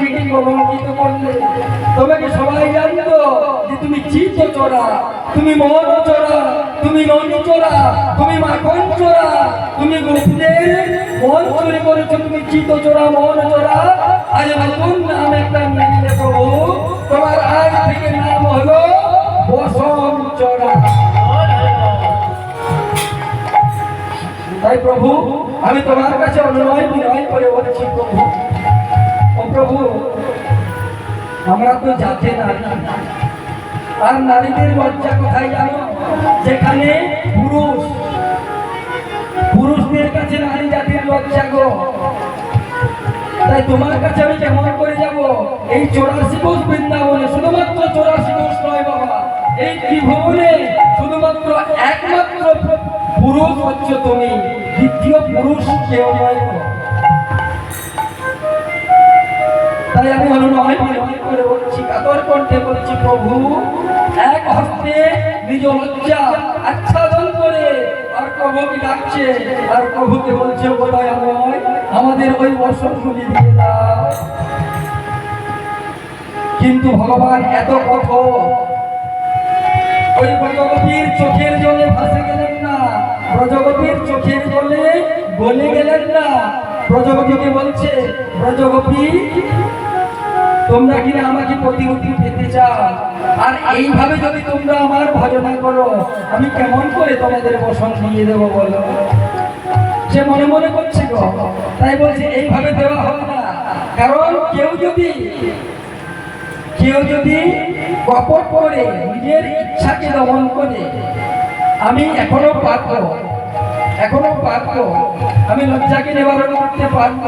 নিজেকে করলে, তোমাকে সবাই জানতো যে তুমি চিত্ত চোরা, তুমি মন চোরা, তুমি ননি চোরা, তুমি মাখন চোরা, তুমি গোপীদের মন চুরি করেছ, তুমি চিত্ত চোরা মন চোরা। আজ নতুন নাম একটা প্রভু তোমার আজ থেকে নাম হলো বসন চোরা। তাই প্রভু, আমি তোমার কাছে অনুনয় বিনয় করে বলেছি, প্রভু। প্রভু। আমরা তো যাতে নারী। আর নারীদের লজ্জা কোথায় জানো? যেখানে পুরুষ পুরুষদের কাছে নারী জাতির লজ্জা গো। তাই তোমার কাছে আমি কেমন করে যাব? এই চৌরাশি কোষ বৃন্দাবনে শুধুমাত্র চৌরাশি কোষ নয় বাবা। এই ত্রিভুবনে শুধুমাত্র একমাত্র পুরুষ হচ্ছে তুমি। দ্বিতীয় পুরুষ কেউ নয় তাই আমি অনুনয় বিনয় করে বলছি কাতর কণ্ঠে বলছি, প্রভু, এক হস্তে নিজ লজ্জা আচ্ছাদন করে আর প্রভুকে ডাকছে, আর প্রভুকে বলছে আমায়, আমাদের ওই বসনগুলি দিয়ে দাও। কিন্তু ভগবান এত কঠোর, ওই ব্রজগোপীর চোখের জলে ভাসে গেলেন না ব্রজগোপীর চোখের জলে গলে গেলেন না। ব্রজগোপীকে বলছে ব্রজগোপী তোমরা কিনা আমাকে প্রতিমূর্তি পেতে চাও? আর এইভাবে যদি তোমরা আমার ভজনা করো, আমি কেমন করে তোমাদের বসন দিয়ে দেবো বলো? সে মনে মনে করছে গো, তাই বলছে, এইভাবে দেওয়া হবে না। কারণ কেউ যদি কেউ যদি কপট করে, নিজের ইচ্ছাকে দমন করে, আমি এখনও পারব এখনও পারব, আমি লজ্জাকে নিবারণ করতে পারব।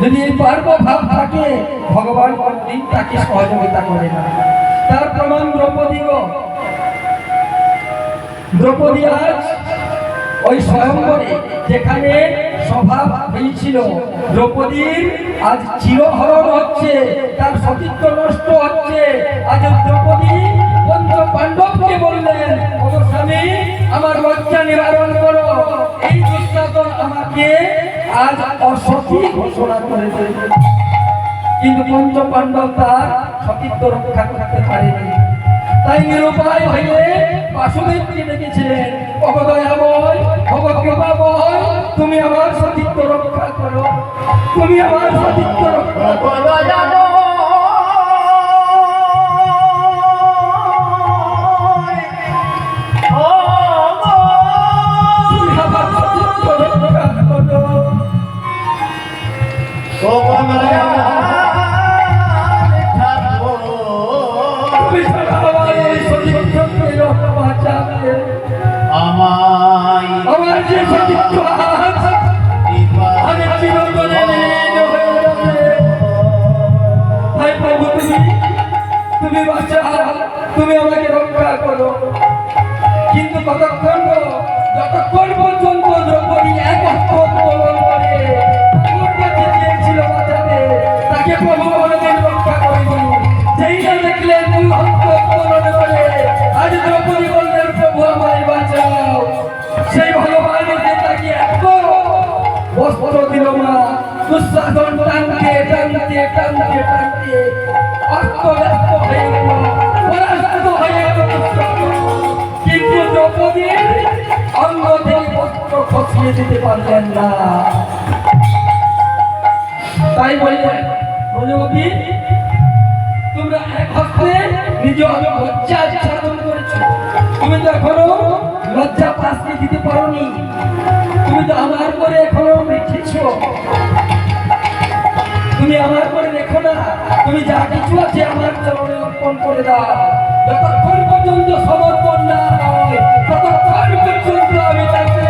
যদি এই পারব ভাব থাকে, ভগবান কোনদিন তাকে সহযোগিতা করে না তার প্রমাণ দ্রৌপদী। দ্রৌপদী আজ ওই স্বয়ংবরে যেখানে স্বভাব হয়েছিল, দ্রৌপদীর আজ চিরহরণ হচ্ছে, তার সতীত্ব নষ্ট হচ্ছে আজ দ্রৌপদী পঞ্চ পাণ্ডবকে বললেন স্বামী, আমার লজ্জা নিবারণ আজ অসতী ঘোষণা করেছে। কিন্তু পঞ্চ পাণ্ডব তার সতীত্ব রক্ষা করতে পারেনি। তাই নিরুপায় হইলে বাসুদেবকে ডেকেছিলেন তুমি আমার সতীত্ব রক্ষা করো। তুমি আমার সতীত্ব রক্ষা করো। সতীত্ব না দুঃশাসন টানতে টানতে টানতে টানতে অস্ত ব্যস্ত হয়ে গেল কিন্তু দ্রৌপদীর অঙ্গ থেকে বস্ত্র খসিয়ে দিতে পারলেন না। তাই বললেন তোমরা এক হস্তে নিজ লজ্জা আচ্ছাদন করেছ তুমি তো এখনও লজ্জা পাশকে দিতে পারোনি। তুমি তো আমার করে এখনও রেখেছো তুমি আমার করে রেখো না। তুমি যা কিছু আছে আমার চরণে অর্পণ করে দাও। যতক্ষণ পর্যন্ত সমর্পণ না হয়, ততক্ষণ পর্যন্ত আমি তাকে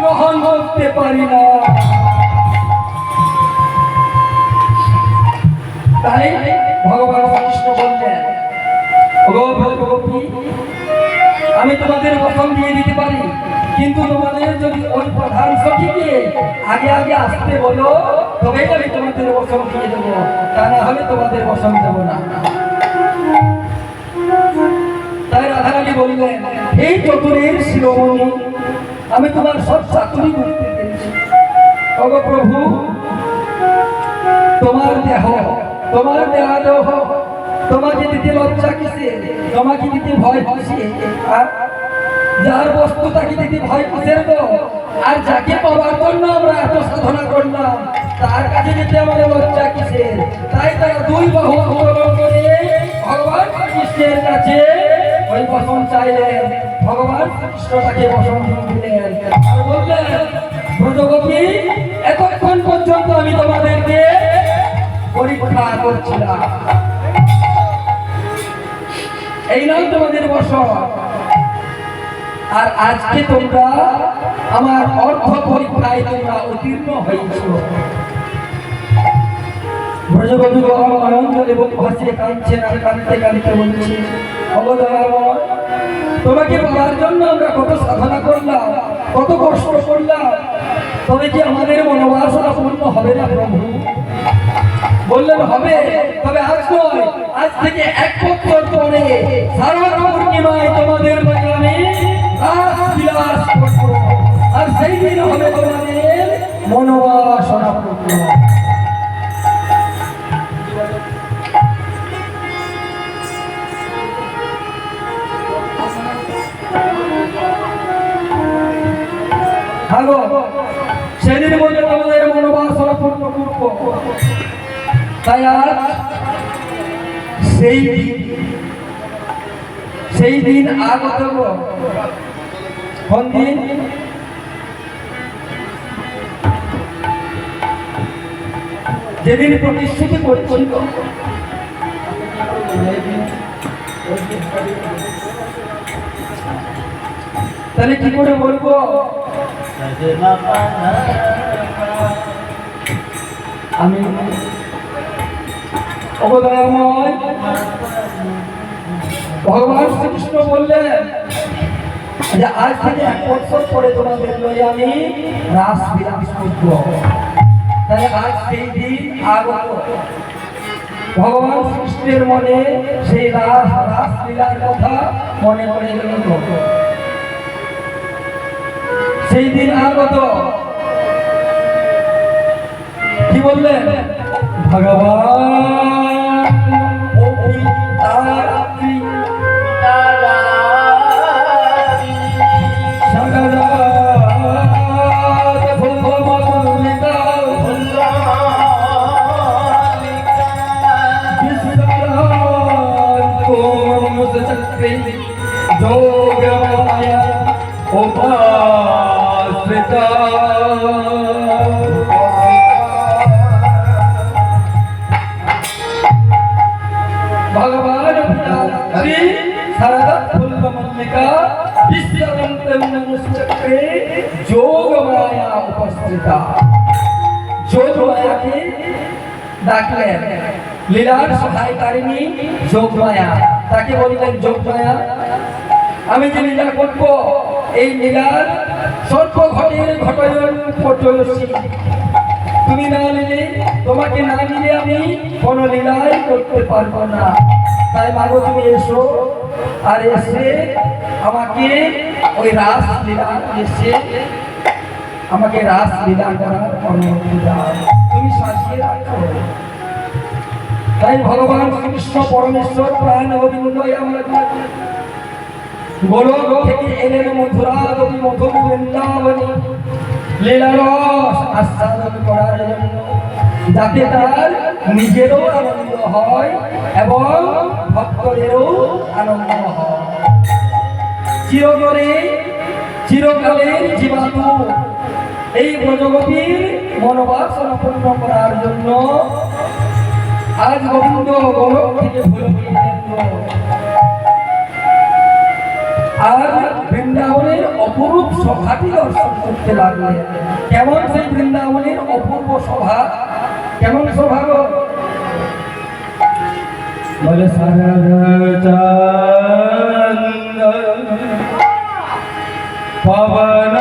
গ্রহণ করতে পারি না। তাই ভগবান কৃষ্ণ বললেন, ওগো ভগবতী আমি তোমাদের বসন দিয়ে দিতে পারি। কিন্তু তোমাদের যদি ওই প্রধান সখীকে আগে আগে আসতে বলো, তবেই আমি তোমাদের বসন দিয়ে দেবো। তা না হলে তোমাদের বসন দেবো না। তাই রাধারানী বললেন এই চতুরের শিরোমণি, আমি তোমার সব পেরেছি। ওগো প্রভু, তোমার দেহ তোমার দেহ দেহ তোমাকে দিতে লজ্জা কিসে? তোমাকে দিতে ভয় কিসে? আর যার বস্তু তাকে দিতে ভয় কিসের তো আর যাকে পাওয়ার জন্য আমরা এত সাধনা করলাম, তার কাছে যেতে আমাদের লজ্জা কিসের? তাই তারা দুই বাহু অবলম্বন করে ভগবান কৃষ্ণের কাছে ওই বসন চাইলেন। ভগবান কৃষ্ণ তাকে বসন দিলেন। আর বললেন, ব্রজগোপী, এতক্ষণ পর্যন্ত আমি তোমাদেরকে পরীক্ষা করছিলাম। এই নয় তোমাদের বসন আর আজকে তোমরা আমার অর্থ পরীক্ষায় তোমরা উত্তীর্ণ হয়েছ। ব্রজবধূ আনন্দ এবং ভাসিয়ে কাঁদছে আর কাঁদতে কাঁদতে বলছে অবদয়াময় তোমাকে পাওয়ার জন্য আমরা কত সাধনা করলাম, কত কষ্ট করলাম। তবে কি আমাদের মনোবাসনা পূর্ণ হবে না প্রভু? বললেন, হবে। তবে আজ নয়, আজ থেকে এক বছর পরে সারা পূর্ণিমায় তোমাদের রাস আর সেই দিন হবে তোমাদের মনোবাসনা পূর্ণ হাগো সেদিন বলে তোমাদের মনোবাসনা পূর্ণ করব। তাই আজ সেই দিন সেই দিন আগত। কোন দিন? যেদিন প্রতিশ্রুতি করছিল। তাহলে কি করে বলব? আমি ভগবান শ্রীকৃষ্ণ বললেন যে আজ থেকে এক বছর পরে তোমাদের লই আমি রাস বিলাস করব। তাই আজ সেই দিন আগত। ভগবান শ্রীকৃষ্ণের মনে সেই রাস রাস লীলার কথা মনে পড়ে গেল। সেই দিন আগত কি বললেন ভগবান ও শারদা ফুল্ল মল্লিকা বিশ্বরন্তম নমশ্চক্রে যোগ মায়াকে ডাকলেন। লীলার সহায়কারিণী যোগ মায়া তাকে বললেন যোগ মায়া আমি যে লীলা করব, এই লীলার সর্ব ঘটের ঘটয়ন ফটয়সী তুমি না নিলে, তোমাকে না নিলে আমি কোনো লীলাই করতে পারব না। তাই মাগো তুমি এসো আর এসে আমাকে ওই রাস লীলা এসে আমাকে রাস লীলা করার অনুমতি দাও। তুমি শাসিয়ে রাখো। তাই ভগবান কৃষ্ণ পরমেশ্বর প্রাণ অবিন্দয় আমরা গোলক থেকে এলেন মধুরা দেবী মধুর বৃন্দাবনী। লীলারস আস্বাদন করার জন্য, যাতে তার নিজেরও আনন্দ হয় এবং ভক্তদেরও আনন্দ হয়। চিরতরে, চিরকালের জীবাতু এই ব্রজগতির মনোবাসনা পূর্ণ করার জন্য আজ গোবিন্দ গোলক থেকে ভুলকে আর বৃন্দাবনের অপরূপ সভাটি দর্শন করতে লাগলেন। কেমন সেই বৃন্দাবনের অপূর্ব সভা? কেমন সভা বলে সরচন্দ পবন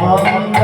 পবনানন্দ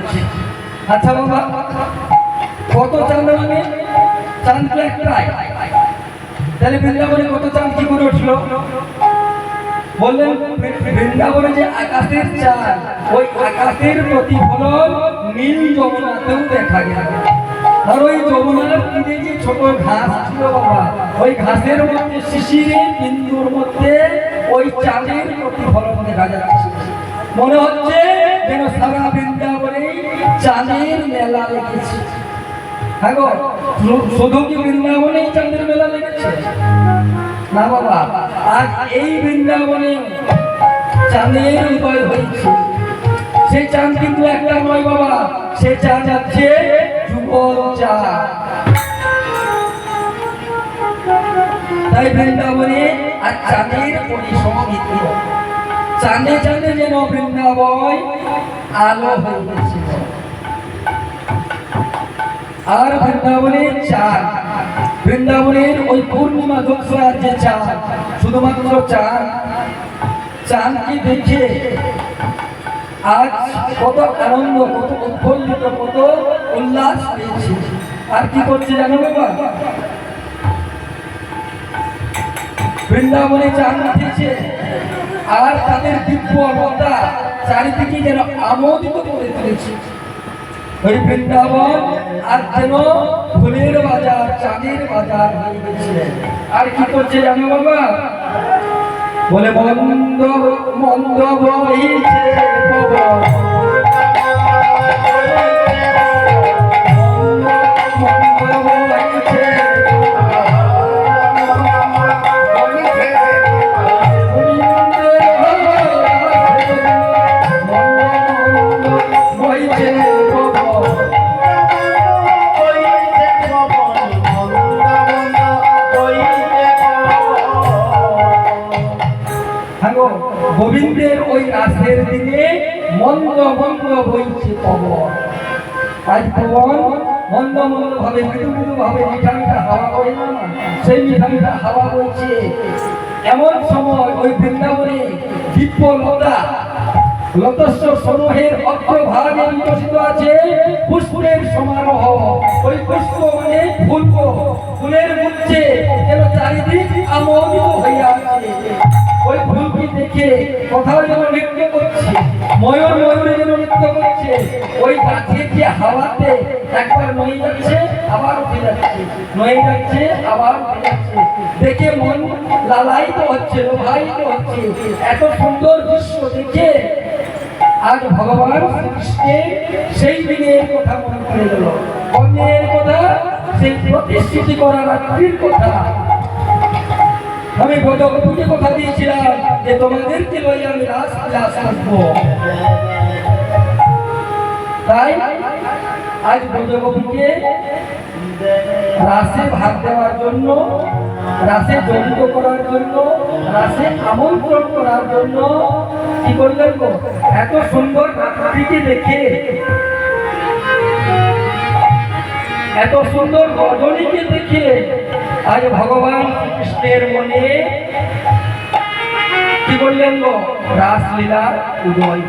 উঠেছে আচ্ছা বাবা, কত তো একটাই তাহলে বৃন্দাবনে কত কি করে উঠল? বললেন, বৃন্দাবনে যে আকাশের ওই আকাশের প্রতিফলন নীল যমুনাতেও দেখা গেল। আর ওই যমুনার তীরে যে ছোট ঘাস ছিল বাবা, ওই ঘাসের মধ্যে শিশিরে বিন্দুর মধ্যে ওই চাঁদের প্রতিফলন দেখা যাচ্ছে। মনে হচ্ছে যেন সারা বৃন্দাবনে চাঁদের মেলা লেগেছে। হ্যাঁ চাঁদের মেলা লেগেছে? না বাবা এই বৃন্দাবনে চাঁদের হয়েছে। সেই চাঁদ বাবা, সে চাঁদ বৃন্দাবনে আর চাঁদের চাঁদে চাঁদে যেন বৃন্দাবন আলো হয়ে গেছে আর বৃন্দাবনের চাঁদ। বৃন্দাবনের ওই পূর্ণিমা দোসরার যে চাঁদ, শুধুমাত্র চাঁদ, চাঁদকে দেখে আজ কত আনন্দ, কত উৎফুল্লিত, কত উল্লাস পেয়েছি। আর কি করছে জানো বাবা বৃন্দাবনে চাঁদ উঠেছে, আর তাদের দিব্য অবতা চারিদিকে যেন আমোদিত করে তুলেছে। ওই বৃন্দাবন, আর যেন ফুলের বাজার, চাঁদের বাজার হয়ে গেছে। আর কি করছে জানো বাবা? বলে মন্দ মন্দ বইছে পবন রাসের দিনে মন্দ মন্দ বইছে পবন আজ পবন মন্দ মন্দ ভাবে মৃদু মৃদু ভাবে মিঠা হাওয়া বয় না? সেই মিঠা হাওয়া বইছে। এমন সময় ওই বৃন্দাবনে দিব্য লতা, লতস্য সমূহের অগ্রভাগে বিকশিত আছে পুষ্পের সমারোহ। ওই পুষ্প মানে ফুলক। ফুলের মধ্যে যেন চারিদিক আমোদিত হইয়া আছে। দেখে কোথাও যেন নৃত্য করছে। ময়ূর ময়ূরে যেন নৃত্য করছে। ওই গাছের যে হাওয়াতে একবার নয়ে যাচ্ছে, আবার উঠে যাচ্ছে। নয়ে যাচ্ছে, আবার উঠে যাচ্ছে। দেখে মন লালায়িত হচ্ছে লোভায়িত হচ্ছে। এত সুন্দর দৃশ্য দেখে আজ ভগবান শ্রীকৃষ্ণের সেই দিনের কথা মনে পড়ে গেল অন্যের কথা, সেই প্রতিষ্ঠিতি করা রাত্রির কথা। আমি গজপতিকে কথা দিয়েছিলাম। যে তোমাদেরকে লই আমি রাস বিলাস আসব তাই আজ গজপতিকে রাসে ভাগ দেওয়ার জন্য, রাসে জড়িত করার জন্য, রাসে আমন্ত্রণ করার জন্য কি করলেন গো? এত সুন্দর নাটকটিকে দেখে, এত সুন্দর রজনীকে দেখে আজ ভগবান কৃষ্ণের মনে কি বললেন গো? রাসলীলা উদয়